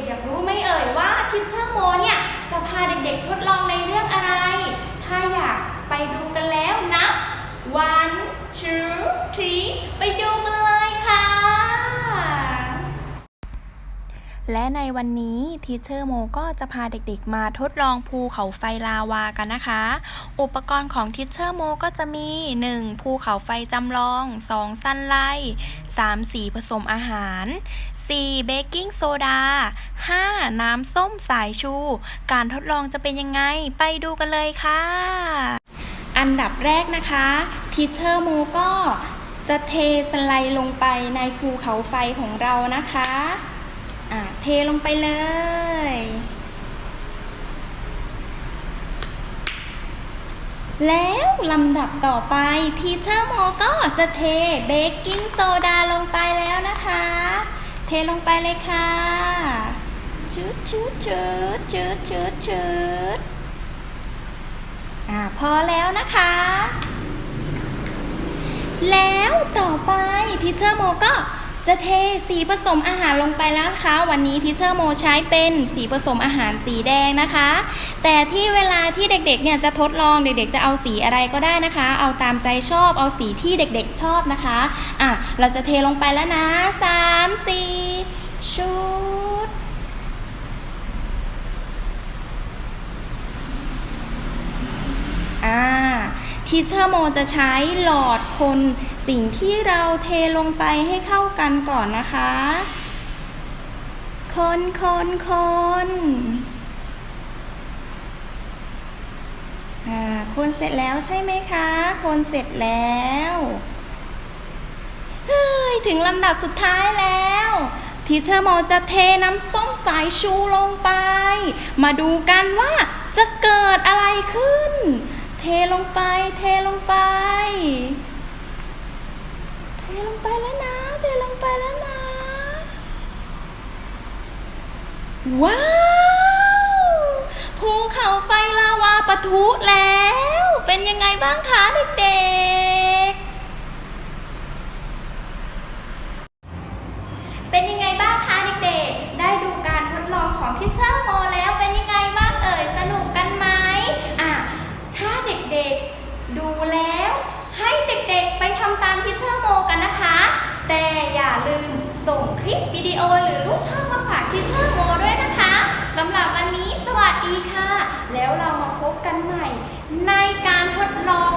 ด็กๆ อยากรู้ไหมเอ่ยว่าทิเชอร์โมเนี่ยจะพาเด็กๆทดลองในเรื่องอะไร ถ้าอยากไปดูกันแล้วนับ one two และในวันนี้ทีเชอร์โมก็จะพาเด็กๆ มาทดลองภูเขาไฟลาวากันนะคะ อุปกรณ์ของทีเชอร์โมก็จะมี 1. ภูเขาไฟจำลอง 2. สันไลท์ 3. สีผสมอาหาร 4. เบกกิ้งโซดา 5. น้ำส้มสายชู การทดลองจะเป็นยังไงไปดูกันเลยค่ะ อันดับแรกนะคะทีเชอร์โมก็จะเทสไลด์ลงไปในภูเขาไฟของเรานะคะ อะเทลงไปเลย แล้วลำดับต่อไปทีเชอร์โมก็จะเทเบกกิ้งโซดาลงไปแล้วนะคะ เทลงไปเลยค่ะชืดชืดชืดชืดชืดชืดอ่าพอแล้วนะคะ แล้วต่อไปทิเชอร์โมก็ จะเทสีผสมอาหารลงไปแล้วนะคะ วันนี้ทิเชอร์โมใช้เป็นสีผสมอาหารสีแดงนะคะ แต่ที่เวลาที่เด็กๆเนี่ยจะทดลองเด็กๆจะเอาสีอะไรก็ได้นะคะ เอาตามใจชอบเอาสีที่เด็กๆชอบนะคะอะเราจะเทลงไปแล้วนะสามสี่ชุด อ่า ทีเชอร์โมจะใช้หลอดคนสิ่งที่เราเทลงไปให้เข้ากันก่อนนะคะ คนคนคนอ่าคนเสร็จแล้วใช่ไหมคะ คนเสร็จแล้วเฮ้ยถึงลำดับสุดท้ายแล้วทีเชอร์โมจะเทน้ำส้มสายชูลงไป มาดูกันว่าจะเกิดอะไรขึ้น เทลงไป เทลงไป เทลงไปแล้วนะ เทลงไปแล้วนะ ว้าวภูเขาไฟลาวาปะทุแล้ว เป็นยังไงบ้างคะเด็กๆ เป็นยังไงบ้างคะเด็กๆ ได้ดูการทดลองของทิชเชอร์โมแล้วเป็นยังไงบ้างเอ่ย สนุกกันไหมอะ ถ้าเด็กๆดูแล้ว ให้เด็กๆไปทำ ตามทิชเชอร์โมกันนะคะ แต่อย่าลืมส่งคลิปวิดีโอหรือรูปภาพมาฝากทิชเชอร์โมด้วยนะคะสำหรับวันนี้สวัสดีค่ะ แล้วเรามาพบกันใหม่ในการทดลอง